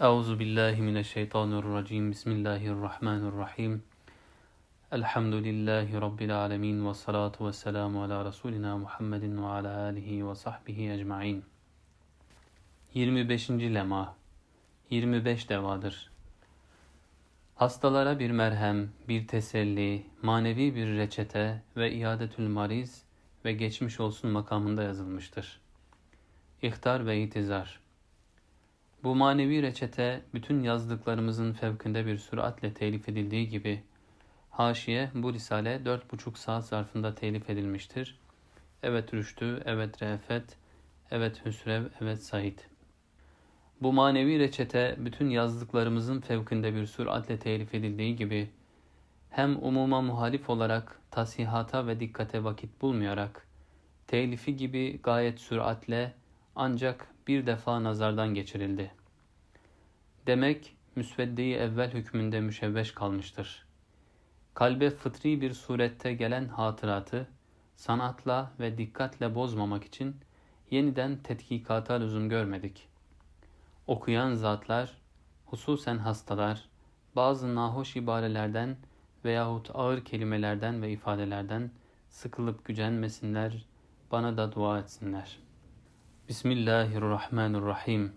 Euzu billahi mineşşeytanirracim. Bismillahirrahmanirrahim. Elhamdülillahi rabbil alamin ve salatu vesselamu ala resulina Muhammedin ve ala alihi ve sahbihi ecmaîn. 25. lema 25 devadır. Hastalara bir merhem, bir teselli, manevi bir reçete ve iadetül mariz ve geçmiş olsun makamında yazılmıştır. İhtar ve itizar bu manevi reçete bütün yazdıklarımızın fevkinde bir süratle telif edildiği gibi haşiye bu risale dört buçuk saat zarfında telif edilmiştir. Evet Rüştü, evet Re'fet, evet Hüsrev, evet Said. Bu manevi reçete bütün yazdıklarımızın fevkinde bir süratle telif edildiği gibi hem umuma muhalif olarak tasihata ve dikkate vakit bulmayarak telifi gibi gayet süratle ancak bir defa nazardan geçirildi. Demek müsveddeyi evvel hükmünde müşevveş kalmıştır. Kalbe fıtri bir surette gelen hatıratı sanatla ve dikkatle bozmamak için yeniden tetkikata lüzum görmedik. Okuyan zatlar, hususen hastalar, bazı nahoş ibarelerden veyahut ağır kelimelerden ve ifadelerden sıkılıp gücenmesinler, bana da dua etsinler.'' Bismillahirrahmanirrahim.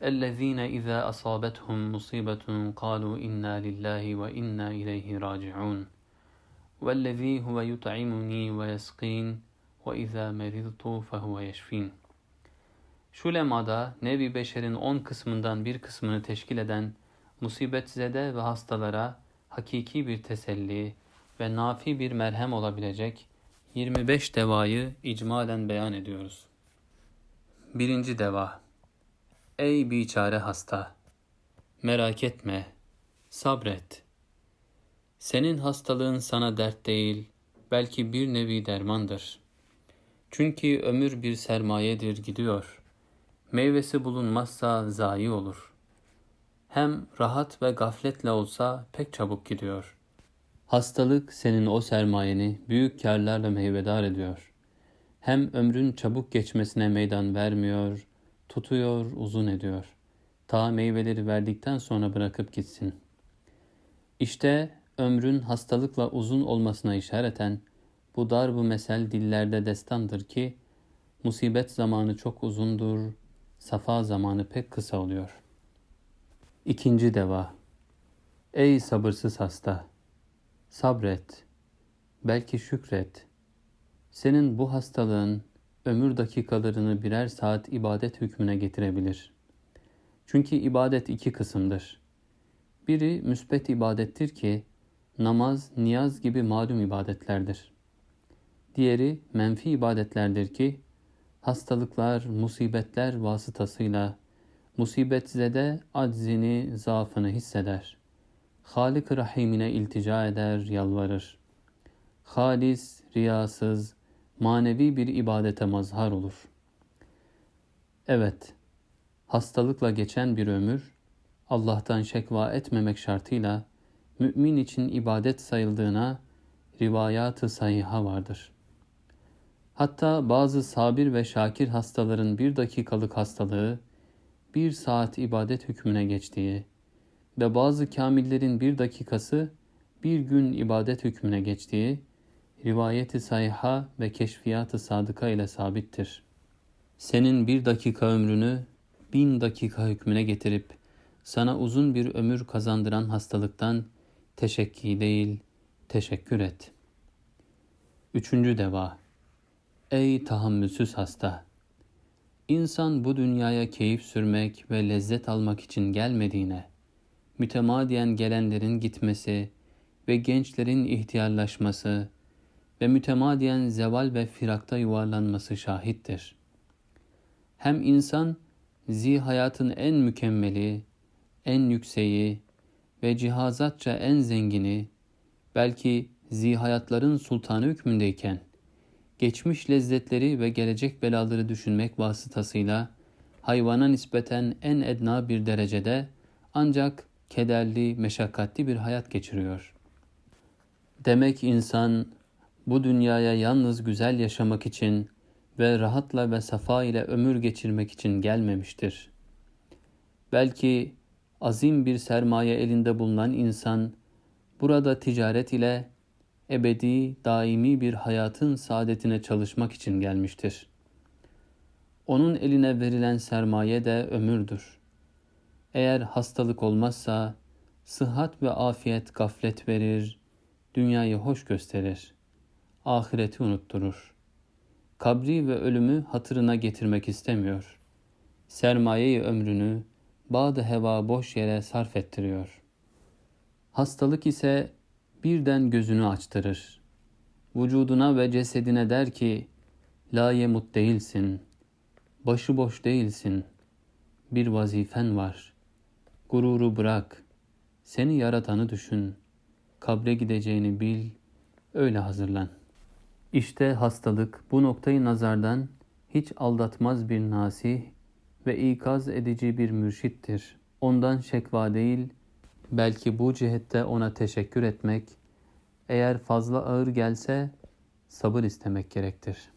Ellezine izâ asâbethum musibetun kâlû inna lillahi ve inna ileyhi râci'ûn. Vellezî huve yut'imuni ve yesqîn ve izâ meridtu fehuve yeşfîn. Şu lemada nevi beşerin on kısmından bir kısmını teşkil eden musibetzede ve hastalara hakiki bir teselli ve nafi bir merhem olabilecek 25 devayı icmalen beyan ediyoruz. Birinci deva Ey biçare hasta! Merak etme, sabret. Senin hastalığın sana dert değil, belki bir nevi dermandır. Çünkü ömür bir sermayedir gidiyor. Meyvesi bulunmazsa zayi olur. Hem rahat ve gafletle olsa pek çabuk gidiyor. Hastalık senin o sermayeni büyük karlarla meyvedar ediyor.'' Hem ömrün çabuk geçmesine meydan vermiyor, tutuyor, uzun ediyor. Ta meyveleri verdikten sonra bırakıp gitsin. İşte ömrün hastalıkla uzun olmasına işareten bu dar bu mesel dillerde destandır ki musibet zamanı çok uzundur, safa zamanı pek kısa oluyor. İkinci deva Ey sabırsız hasta! Sabret, belki şükret.'' Senin bu hastalığın ömür dakikalarını birer saat ibadet hükmüne getirebilir. Çünkü ibadet iki kısımdır. Biri müsbet ibadettir ki namaz, niyaz gibi malum ibadetlerdir. Diğeri menfi ibadetlerdir ki hastalıklar, musibetler vasıtasıyla musibetzede aczini, zaafını hisseder. Halik-i Rahim'ine iltica eder, yalvarır. Halis, riyasız, manevi bir ibadete mazhar olur. Evet, hastalıkla geçen bir ömür, Allah'tan şekva etmemek şartıyla mümin için ibadet sayıldığına rivayatı sahiha vardır. Hatta bazı sabir ve şakir hastaların bir dakikalık hastalığı, bir saat ibadet hükmüne geçtiği ve bazı kamillerin bir dakikası bir gün ibadet hükmüne geçtiği rivayeti sayha ve keşfiyatı sadıka ile sabittir. Senin bir dakika ömrünü bin dakika hükmüne getirip sana uzun bir ömür kazandıran hastalıktan teşekki değil, teşekkür et. Üçüncü deva Ey tahammülsüz hasta! İnsan bu dünyaya keyif sürmek ve lezzet almak için gelmediğine, mütemadiyen gelenlerin gitmesi ve gençlerin ihtiyarlaşması, ve mütemadiyen zeval ve firakta yuvarlanması şahittir. Hem insan zi hayatın en mükemmeli, en yükseği ve cihazatça en zengini, belki zi hayatların sultanı hükmündeyken, geçmiş lezzetleri ve gelecek belaları düşünmek vasıtasıyla hayvana nispeten en edna bir derecede ancak kederli, meşakkatli bir hayat geçiriyor. Demek insan bu dünyaya yalnız güzel yaşamak için ve rahatla ve safa ile ömür geçirmek için gelmemiştir. Belki azim bir sermaye elinde bulunan insan burada ticaret ile ebedi, daimi bir hayatın saadetine çalışmak için gelmiştir. Onun eline verilen sermaye de ömürdür. Eğer hastalık olmazsa sıhhat ve afiyet gaflet verir, dünyayı hoş gösterir, ahireti unutturur. Kabri ve ölümü hatırına getirmek istemiyor. Sermayeyi ömrünü bağdı heva boş yere sarf ettiriyor. Hastalık ise birden gözünü açtırır. Vücuduna ve cesedine der ki, la yemut değilsin, başıboş değilsin, bir vazifen var. Gururu bırak, seni yaratanı düşün, kabre gideceğini bil, öyle hazırlan. İşte hastalık bu noktayı nazardan hiç aldatmaz bir nasih ve ikaz edici bir mürşittir. Ondan şekva değil, belki bu cihette ona teşekkür etmek, eğer fazla ağır gelse sabır istemek gerektir.